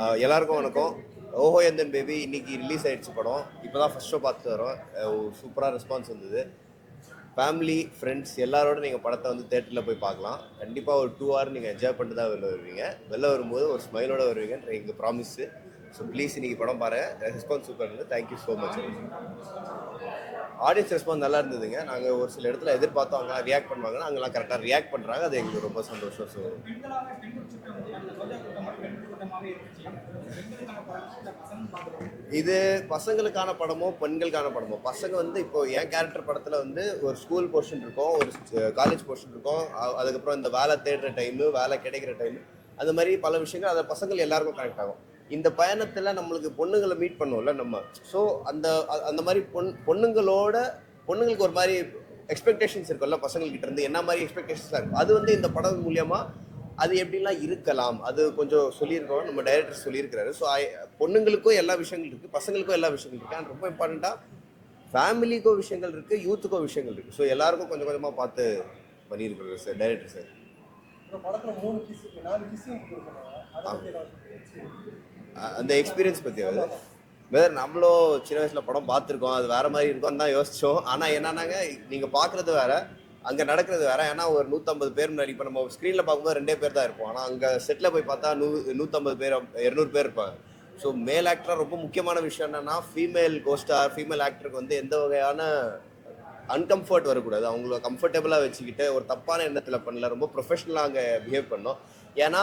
எல்லாருக்கும் வணக்கம். ஓஹோ எந்தன் பேபி? இன்னைக்கு ரிலீஸ் ஆயிடுச்சு படம். இப்போ தான் ஃபர்ஸ்ட் ஷோ பார்த்துட்டு வரோம். சூப்பராக ரெஸ்பான்ஸ் வந்தது. ஃபேமிலி ஃப்ரெண்ட்ஸ் எல்லாரோட நீங்கள் படத்தை வந்து தேட்டரில் போய் பார்க்கலாம். கண்டிப்பாக ஒரு டூ ஹவர் நீங்கள் என்ஜாய் பண்ணிட்டு தான் வெளில வருவீங்க. வெளில வரும்போது ஒரு ஸ்மைலோட வருவீங்கன்ற எங்கள் ப்ராமிஸு ஸோ ப்ளீஸ் இன்னைக்கு படம் பாருங்கள் ரெஸ்பான்ஸ் சூப்பர் இருந்தது. Thank you so much audience response நல்லா இருந்ததுங்க. நாங்கள் ஒரு சில இடத்துல எதிர்பார்த்தோம். அங்கெல்லாம் ரியாக்ட் பண்ணுவாங்க அங்கெல்லாம் கரெக்டாக ரியாக்ட் பண்ணுறாங்க அது எங்களுக்கு ரொம்ப சந்தோஷம். ஸோ இது பசங்களுக்கான படமோ பெண்களுக்கான படமோ? பசங்க வந்து இப்போ என் கேரக்டர் படத்துல வந்து ஒரு ஸ்கூல் போர்ஷன் இருக்கும் ஒரு காலேஜ் போர்ஷன் இருக்கும். அதுக்கப்புறம் இந்த வேலை தேடுற டைமு வேலை கிடைக்கிற டைம் அந்த மாதிரி பல விஷயங்கள் அதை பசங்கள் எல்லாருக்கும் கனெக்ட் ஆகும். இந்த பயணத்துல நம்மளுக்கு பொண்ணுங்களை மீட் பண்ணுவோம்ல நம்ம. ஸோ அந்த அந்த மாதிரி பொன் பொண்ணுங்களோட பொண்ணுங்களுக்கு ஒரு மாதிரி எக்ஸ்பெக்டேஷன்ஸ் இருக்கும்ல பசங்கள்கிட்ட இருந்து. என்ன மாதிரி எக்ஸ்பெக்டேஷன்ஸ் இருக்கும்? அது வந்து இந்த படம் மூலியமா அது எப்படிலாம் இருக்கலாம்? அது கொஞ்சம் சொல்லியிருக்கோம். நம்ம டைரக்டர் சொல்லியிருக்கிறாரு. ஸோ பொண்ணுங்களுக்கும் எல்லா விஷயங்கள் இருக்குது பசங்களுக்கும் எல்லா விஷயங்கள் இருக்குது அண்ட் ரொம்ப இம்பார்ட்டண்ட்டாக ஃபேமிலிக்கும் விஷயங்கள் இருக்குது யூத்துக்கும் விஷயங்கள் இருக்குது ஸோ எல்லாருக்கும் கொஞ்சம் கொஞ்சமாக பார்த்து பண்ணியிருக்கிறாரு சார் டைரக்டர் சார் அந்த எக்ஸ்பீரியன்ஸ் பற்றி அது. வேறு நம்மளும் சின்ன வயசில் படம் பார்த்துருக்கோம். அது வேற மாதிரி இருக்கும். தான் யோசிச்சோம். ஆனால் என்னன்னாங்க நீங்கள் பார்க்குறது வேற. அங்கே நடக்கிறது வேற. ஏன்னா ஒரு நூற்றம்பது பேர் முன்னாடி இப்போ நம்ம ஸ்க்ரீனில் பார்க்கும்போது ரெண்டே பேர் தான் இருப்போம். ஆனால் அங்கே செட்டில் போய் பார்த்தா நூ நூற்றம்பது பேர் இரநூறு பேர் இருப்பாங்க. ஸோ மேல் ஆக்டராக ரொம்ப முக்கியமான விஷயம் என்னன்னா ஃபீமேல் கோஸ்டார் ஃபீமேல் ஆக்டருக்கு வந்து எந்த வகையான அன்கம்ஃபர்ட் வரக்கூடாது. அவங்கள கம்ஃபர்டபுளாக வச்சுக்கிட்டு ஒரு தப்பான எண்ணத்தில் பண்ணல ரொம்ப ப்ரொஃபஷனலாக அங்கே பிஹேவ் பண்ணோம் ஏன்னா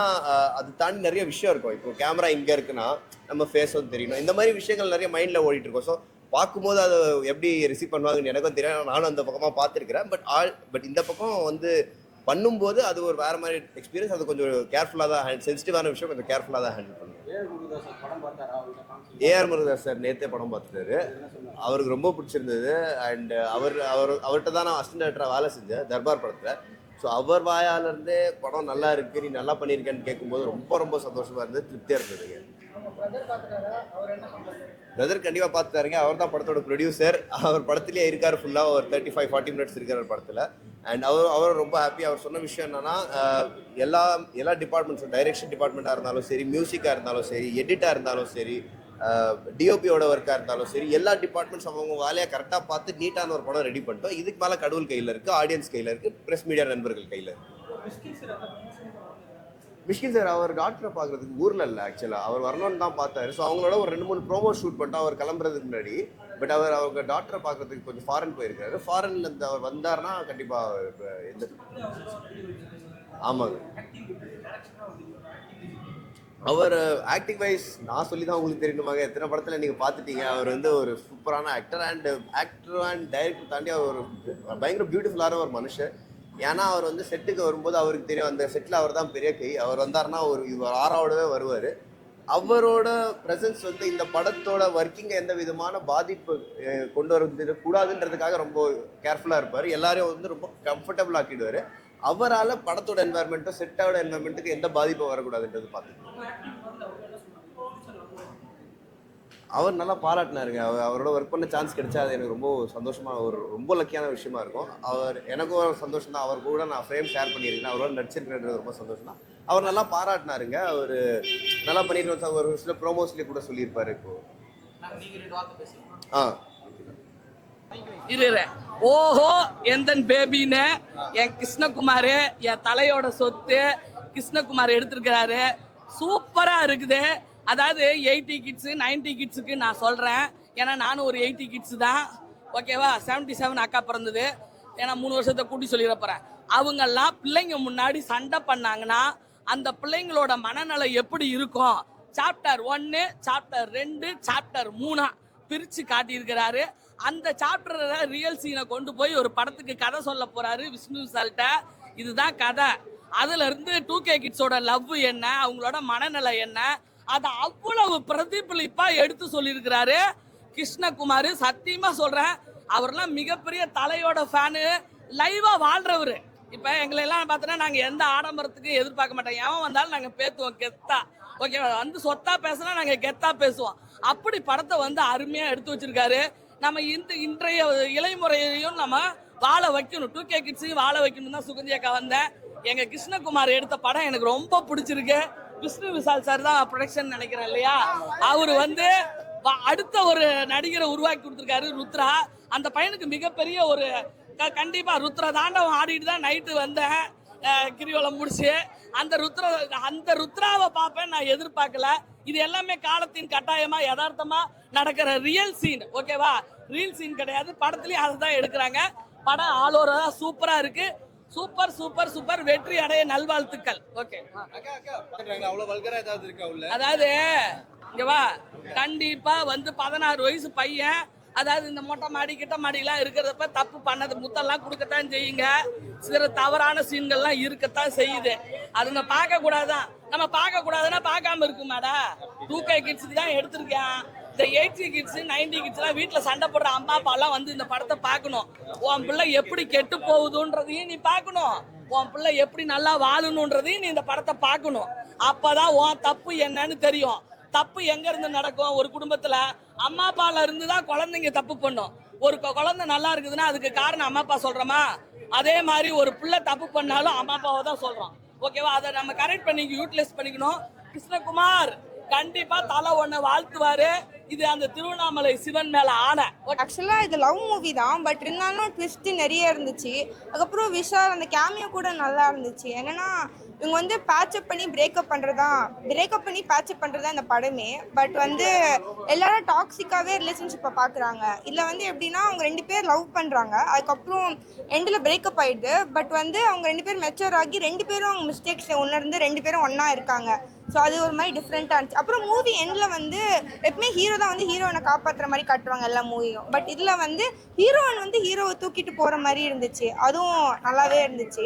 அது தாண்டி நிறைய விஷயம் இருக்கும். இப்போ கேமரா இங்கே இருக்குன்னா நம்ம ஃபேஸ் வந்து தெரியணும் இந்த மாதிரி விஷயங்கள் நிறைய மைண்டில் ஓடிட்டு இருக்கோம். ஸோ பார்க்கும்போது அதை எப்படி ரிசீவ் பண்ணுவாங்கன்னு எனக்கும் தெரியும் நானும் அந்த பக்கமாக பார்த்துருக்கிறேன். பட் ஆல் பட் இந்த பக்கம் வந்து பண்ணும்போது அது ஒரு வேற மாதிரி எக்ஸ்பீரியன்ஸ் அது கொஞ்சம் கேர்ஃபுல்லாக தான் ஹேண்ட் சென்சிட்டிவான விஷயம். கொஞ்சம் கேர்ஃபுல்லாக தான் ஹேண்டில் பண்ணுவோம் ஏஆர் முருகதாஸ் சார் நேத்தே படம் பார்த்துட்டாரு. அவருக்கு ரொம்ப பிடிச்சிருந்தது. அண்ட் அவர் அவர் அவர்கிட்ட தான் நான் அசிஸ்டன்ட் டேரக்டராக வேலை செஞ்சேன் தர்பார் படத்தில். ஸோ அவர் வாயால இருந்தே படம் நல்லா இருக்கு நீ நல்லா பண்ணியிருக்கேன்னு கேட்கும்போது ரொம்ப ரொம்ப சந்தோஷமா இருந்தது திருப்தியாக இருந்ததுங்க. அவங்க பிரதர் கண்டிப்பாக பார்த்து தரீங்க. கண்டிப்பாக அவர் தான் படத்தோட ப்ரொடியூசர் அவர் படத்துலேயே இருக்கார் ஃபுல்லாக ஒரு தேர்ட்டி ஃபைவ் ஃபார்ட்டி மினிட்ஸ் இருக்கார் படத்தில். அண்ட் அவர் அவர் ரொம்ப ஹாப்பி அவர் சொன்ன விஷயம் என்னன்னா எல்லா எல்லா டிபார்ட்மெண்ட்ஸும் டைரக்ஷன் டிபார்ட்மெண்ட்டாக இருந்தாலும் சரி மியூசிக்காக இருந்தாலும் சரி எடிட்டாக இருந்தாலும் சரி டிஓபியோட ஒர்க்காக இருந்தாலும் சரி எல்லா டிபார்ட்மெண்ட்ஸ் அவங்க வேலையை கரெக்டாக பார்த்து நீட்டான ஒரு படம் ரெடி பண்ணிட்டோம். இதுக்கு மேலே கடவுள் கையில் இருக்குது ஆடியன்ஸ் கையில் இருக்குது ப்ரெஸ் மீடியா நண்பர்கள் கையில் இருக்குது மிஷ்கின் சார் அவர் டாக்டரை பார்க்குறதுக்கு ஊரில் இல்லை ஆக்சுவலாக அவர் வரணும்னு தான் பார்த்தாரு. ஸோ அவங்களோட ஒரு ரெண்டு மூணு ப்ரோமோ ஷூட் பண்ணிட்டு அவர் கிளம்புறதுக்கு முன்னாடி பட் அவர் அவங்க டாக்டரை பார்க்கறதுக்கு கொஞ்சம் ஃபாரின் போயிருக்காரு. ஃபாரின்ல இருந்து அவர் வந்தாருன்னா கண்டிப்பாக எந்த ஆமாங்க. அவர் ஆக்டிங் வைஸ் நான் சொல்லி தான் உங்களுக்கு தெரியணுமாங்க. எத்தனை படத்தில் நீங்கள் பார்த்துட்டீங்க? அவர் வந்து ஒரு சூப்பரான actor and actor and director தாண்டி அவர் ஒரு பயங்கர பியூட்டிஃபுல்லான ஒரு மனுஷன். ஏன்னா அவர் வந்து செட்டுக்கு வரும்போது அவருக்கு தெரியும் அந்த செட்டில் அவர் தான் பெரிய கை. அவர் வந்தாருன்னா ஒரு இவர் ஆறாவோடவே வருவார். அவரோட ப்ரெசன்ஸ் வந்து இந்த படத்தோட ஒர்க்கிங்கை எந்த விதமான பாதிப்பு கொண்டு வரது கூடாதுன்றதுக்காக ரொம்ப கேர்ஃபுல்லாக இருப்பார். எல்லாரையும் வந்து ரொம்ப கம்ஃபர்டபுள் ஆக்கிடுவார். அவரால் படத்தோட என்வாயர்மெண்ட்டும் செட்டோட என்வாயர்மெண்ட்டுக்கு எந்த பாதிப்பும் வரக்கூடாதுன்றது பார்த்துக்கணும். அவர் நல்லா பாராட்டினாருங்க. அவர் அவரோட ஒர்க் பண்ண சான்ஸ் கிடைச்சா அது எனக்கு ரொம்ப சந்தோஷமா ஒரு ரொம்ப லக்கியான விஷயமா இருக்கும். அவர் எனக்கும் ஒரு சந்தோஷம் தான். அவர் கூட நான் ஃப்ரேம் ஷேர் பண்ணியிருக்கேன். அவரோட நடிச்சிருக்கிறது ரொம்ப சந்தோஷம் தான். அவர் நல்லா பாராட்டினாருங்க. அவர் நல்லா பண்ணிட்டு ஒரு சில ப்ரோமோஸ்லேயே கூட சொல்லியிருப்பாரு இப்போ. ஆ. இரு. ஓஹோ எந்தன் பேபின்னு? என் கிருஷ்ணகுமார் என் தலையோட சொத்து கிருஷ்ணகுமார் எடுத்திருக்கிறாரு. சூப்பரா இருக்குது. அதாவது எயிட்டி கிட்ஸு நைன்டி கிட்ஸுக்கு நான் சொல்கிறேன் ஏன்னா நானும் ஒரு எயிட்டி கிட்ஸு தான். ஓகேவா செவன்டி செவன் அக்கா பிறந்தது. ஏன்னா மூணு வருஷத்தை கூட்டி சொல்லிட அவங்கெல்லாம் பிள்ளைங்க முன்னாடி சண்டை பண்ணாங்கன்னா அந்த பிள்ளைங்களோட மனநிலை எப்படி இருக்கும்? சாப்டர் ஒன்று சாப்டர் ரெண்டு சாப்டர் மூணா பிரித்து காட்டியிருக்கிறாரு. அந்த சாப்டரை ரியல் சீனை கொண்டு போய் ஒரு படத்துக்கு கதை சொல்ல போகிறாரு விஷ்ணு விசால்கிட்ட இதுதான் கதை. அதுலேருந்து டூ கே கிட்ஸோட லவ் என்ன? அவங்களோட மனநிலை என்ன? அதை அவ்வளவு பிரதிபலிப்பா எடுத்து சொல்லியிருக்கிறாரு. கிருஷ்ணகுமார் சத்தியமா சொல்றேன் அவர்லாம் மிகப்பெரிய தலையோட ஃபேனு லைவா வாழ்றவரு. இப்போ எங்களை எல்லாம் பார்த்தோன்னா நாங்கள் எந்த ஆடம்பரத்துக்கு எதிர்பார்க்க மாட்டோம். எவன் வந்தாலும் நாங்கள் பேத்துவோம் கெத்தா. ஓகே வந்து சொத்தா பேசினா நாங்கள் கெத்தா பேசுவோம். அப்படி படத்தை வந்து அருமையாக எடுத்து வச்சிருக்காரு. நம்ம இந்த இன்றைய இளைமுறையையும் நம்ம வாழ வைக்கணும். டூ கே கிட்ஸையும் வாழ வைக்கணும் தான் சுகந்தி அக்கா வந்தேன். எங்கள் கிருஷ்ணகுமார் எடுத்த படம் எனக்கு ரொம்ப பிடிச்சிருக்கு. விஷ்ணு விசால் சார் தான் ப்ரொடக்ஷன் நினைக்கிறேன் இல்லையா? அவர் வந்து அடுத்த ஒரு நடிகரை உருவாக்கி கொடுத்துருக்காரு ருத்ரா. அந்த பையனுக்கு மிகப்பெரிய ஒரு க- கண்டிப்பா ருத்ரா தாண்டவம் ஆடிட்டு தான் நைட்டு வந்தேன். கிரிவலம் முடிச்சு. அந்த ருத்ர அந்த ருத்ராவை பார்ப்பேன் நான் எதிர்பார்க்கல. இது எல்லாமே காலத்தின் கட்டாயமா யதார்த்தமா நடக்கிற ரியல் சீன் ஓகேவா ரியல் சீன் கிடையாது. படத்துலயும் அதை தான் எடுக்கிறாங்க. படம் ஆல் சூப்பரா இருக்கு. Super super super. வெற்றி அடைய நல்வாழ்த்துக்கள். ஓகே அதாவது இங்க வா. கண்டிப்பா வந்து பதினாறு வயசு பையன். அதாவது இந்த மொட்டை மாடி கிட்ட மாடிலாம் இருக்கிறதப்ப தப்பு பண்ணது. முத்தெல்லாம் கொடுக்கத்தான் செய்யுங்க. சில தவறான சீன்கள்லாம் இருக்கத்தான் செய்யுது. அதுங்க பார்க்க கூடாதான் நம்ம பார்க்க கூடாதுன்னா பார்க்காம இருக்குமாடா? டூ கே கிட்ஸுக்கு தான் எடுத்திருக்கேன். இந்த எயிட்டி கிட்ஸ் நைன்டி கிட்ஸ்லாம் வீட்டில் சண்டை போடுற அம்மா அப்பாலாம் வந்து இந்த படத்தை பார்க்கணும். உன் பிள்ளை எப்படி கெட்டு போகுதுன்றதையும் நீ பார்க்கணும். உன் பிள்ளை எப்படி நல்லா வாழணுன்றதையும் நீ இந்த படத்தை பார்க்கணும். அப்பதான் உன் தப்பு என்னன்னு தெரியும். தப்பு எங்கேருந்து நடக்கும்? ஒரு குடும்பத்தில் அம்மா அப்பால இருந்து தான் குழந்தைங்க தப்பு பண்ணும். ஒரு குழந்தை நல்லா இருக்குதுன்னா அதுக்கு காரணம் அம்மா அப்பா சொல்கிறோமா அதே மாதிரி ஒரு பிள்ளை தப்பு பண்ணாலும் அம்மா அப்பாவை தான் சொல்கிறோம் ஓகேவா அதை நம்ம கரெக்ட் பண்ணி யூட்டிலைஸ் பண்ணிக்கணும். கிருஷ்ணகுமார் கண்டிப்பாக தலை ஒன்று வாழ்த்துவார். இது அந்த திருவண்ணாமலை சிவன் மேல ஆன ஆக்சுவலாக இது லவ் மூவி தான் பட் இருந்தாலும் ட்விஸ்ட்டு நிறைய இருந்துச்சு. அதுக்கப்புறம் விஷால் அந்த கேமியோ கூட நல்லா இருந்துச்சு. என்னன்னா இவங்க வந்து பேச்சப் பண்ணி பிரேக்கப் பண்ணுறதா பிரேக்கப் பண்ணி பேச்சப் பண்ணுறதா இந்த படமே. பட் வந்து எல்லாரும் டாக்ஸிக்காகவே ரிலேஷன்ஷிப்பை பார்க்குறாங்க இதில் வந்து எப்படின்னா அவங்க ரெண்டு பேர் லவ் பண்ணுறாங்க அதுக்கப்புறம் எண்டில் பிரேக்கப் ஆயிடுது. பட் வந்து அவங்க ரெண்டு பேரும் மெச்சூர் ஆகி ரெண்டு பேரும் அவங்க மிஸ்டேக்ஸை உணர்ந்து ரெண்டு பேரும் ஒன்றா இருக்காங்க. ஸோ அது ஒரு மாதிரி டிஃப்ரெண்ட்டாக இருந்துச்சு. அப்புறம் மூவி எண்டில் வந்து எப்பவுமே ஹீரோ தான் வந்து ஹீரோயினை காப்பாற்றுற மாதிரி காட்டுவாங்க எல்லா மூவியும் பட் இதில் வந்து ஹீரோயின் வந்து ஹீரோவை தூக்கிட்டு போகிற மாதிரி இருந்துச்சு. அதுவும் நல்லாவே இருந்துச்சு.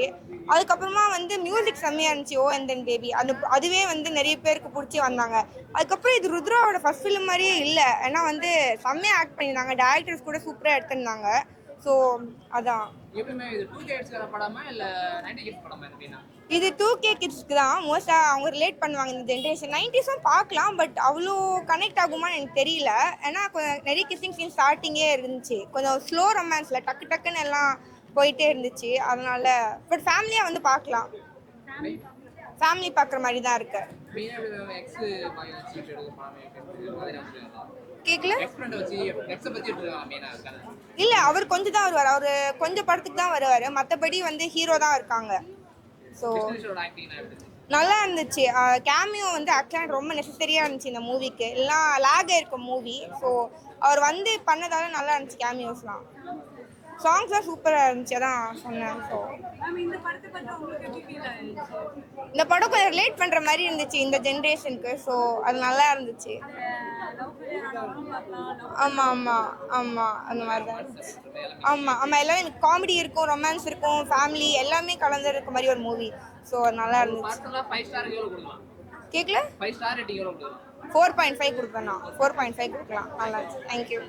அதுக்கப்புறமா வந்து மியூசிக் செம்மையாக இருந்துச்சு. ஓ என் தென் பேபி அந்த அதுவே வந்து நிறைய பேருக்கு பிடிச்சி வந்தாங்க. அதுக்கப்புறம் இது ருத்ராவோட ஃபஸ்ட் ஃபிலிம் மாதிரியே இல்லை. ஏன்னா வந்து செம்மையாக ஆக்ட் பண்ணியிருந்தாங்க. டேரக்டர்ஸ் கூட சூப்பராக எடுத்திருந்தாங்க. ஸோ அதான். இது டூ கே கிட்ஸ்க்கு தான். மோஸ்ட்டாக அவங்க ரிலேட் பண்ணுவாங்க இந்த ஜென்ரேஷன் நைன்டிஸும் பார்க்கலாம் பட் அவ்வளோ கனெக்ட் ஆகுமான்னு எனக்கு தெரியல. ஏன்னா கொஞ்சம் நிறைய கிஸ்ஸிங் சீன் ஸ்டார்டிங்கே இருந்துச்சு. கொஞ்சம் ஸ்லோ ரொமான்ஸில் டக்கு டக்குன்னு எல்லாம் போயிட்டே இருந்துச்சு. அதனால பட் ஃபேமிலியாக வந்து பார்க்கலாம். ஃபேமிலி பார்க்குற மாதிரி தான் இருக்கு. கேட்கல இல்லை அவர் கொஞ்சம் தான் வருவார். அவர் கொஞ்சம் படத்துக்கு தான் வருவார். மற்றபடி வந்து ஹீரோ தான் இருக்காங்க. ஸோ நல்லா இருந்துச்சு. கேமியோ வந்து ஆக்சுவலாக ரொம்ப நெசசரியாக இருந்துச்சு இந்த மூவிக்கு எல்லாம் லேக் இருக்கும் மூவி ஸோ அவர் வந்து பண்ணதால நல்லா இருந்துச்சு கேமியோஸ்லாம் சாங்ஸ்லாம் சூப்பராக இருந்துச்சு அதான் சொன்னேன். ஸோ இந்த படம் கொஞ்சம் ரிலேட் பண்ணுற மாதிரி இருந்துச்சு இந்த ஜென்ரேஷனுக்கு ஸோ அது நல்லா இருந்துச்சு. ஆமாம் ஆமாம் ஆமாம் அந்த மாதிரி தான் ஆமாம் ஆமாம் எல்லாமே காமெடி இருக்கும் ரொமான்ஸ் இருக்கும் ஃபேமிலி எல்லாமே கலந்து இருக்க மாதிரி ஒரு மூவி ஸோ நல்லா இருந்துச்சு. கேட்கல ஃபோர் பாயிண்ட் ஃபைவ் கொடுப்பேன் நான். ஃபோர் பாயிண்ட் ஃபைவ் கொடுக்கலாம். நல்லா இருந்துச்சு. தேங்க்யூ